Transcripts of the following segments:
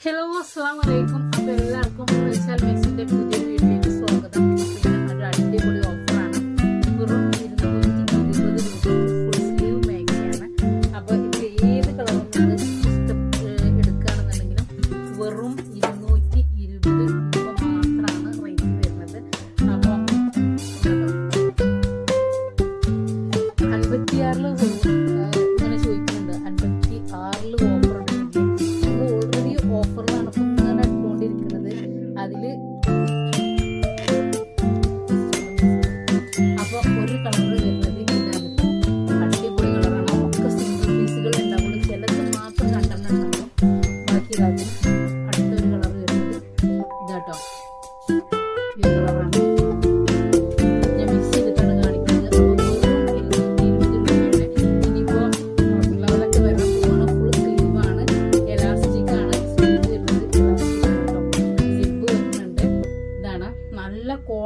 Hello അസ്സാം വലൈക്കും അപ്പോൾ എല്ലാവർക്കും വെച്ചാൽ മിക്സിന്റെ പുതിയ വീട്ടിലേക്ക് സ്വാഗതം ഒരു അടിപൊളി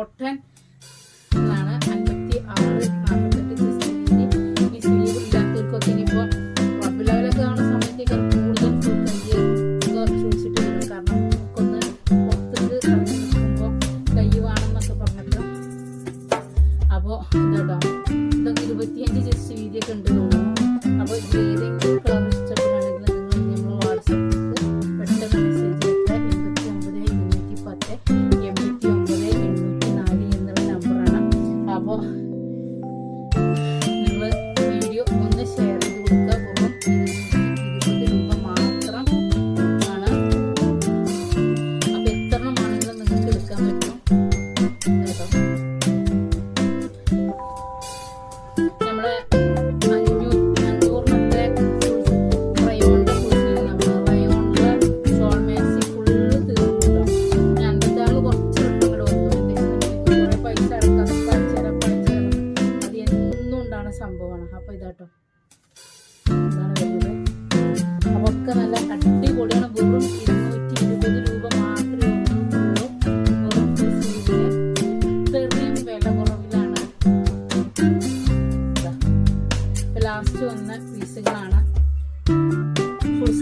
Important. നമ്മളെ സംഭവമാണ്. അപ്പോൾ ഇതാട്ടോ. അതൊക്കെ നല്ല അടിപൊളിയാണ്. വെറും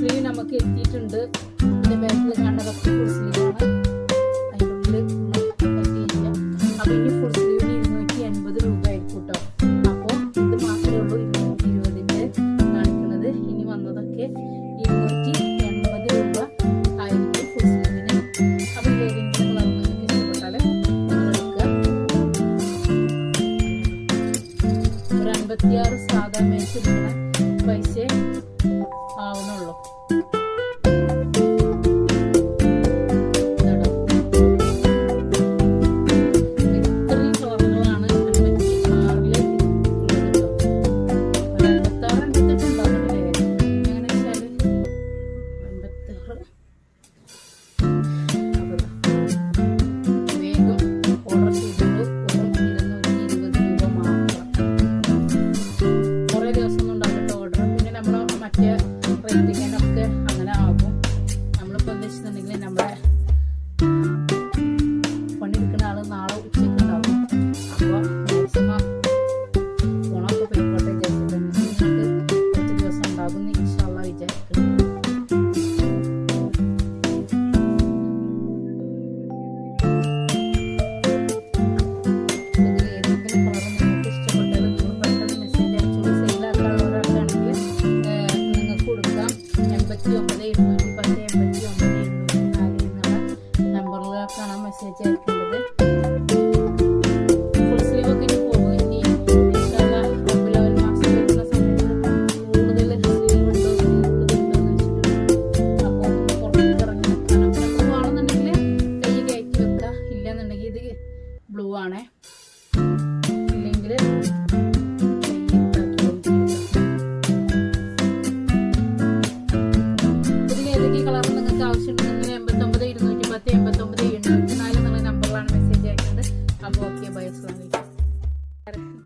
സ്ലീവ് നമുക്ക് എത്തിയിട്ടുണ്ട്. ഇതിന്റെ ബാക്കിൽ കാണുന്ന പത്ത് ഫുൾ സ്ലീവാണ് അതിനുള്ളിൽ ഇത് ഇനി വന്നതൊക്കെ ഇരുന്നൂറ്റി എൺപത് രൂപ പൈസ ആവുന്നുള്ളൂ കാണാൻ മെസ്സേജ് ആയിട്ടുള്ളത് ഫുൾ ബ്ലൂ ആണേ. ഇല്ലെങ്കിൽ ഏതൊക്കെ കളർ നിങ്ങൾക്ക് ആവശ്യമുണ്ടെന്ന്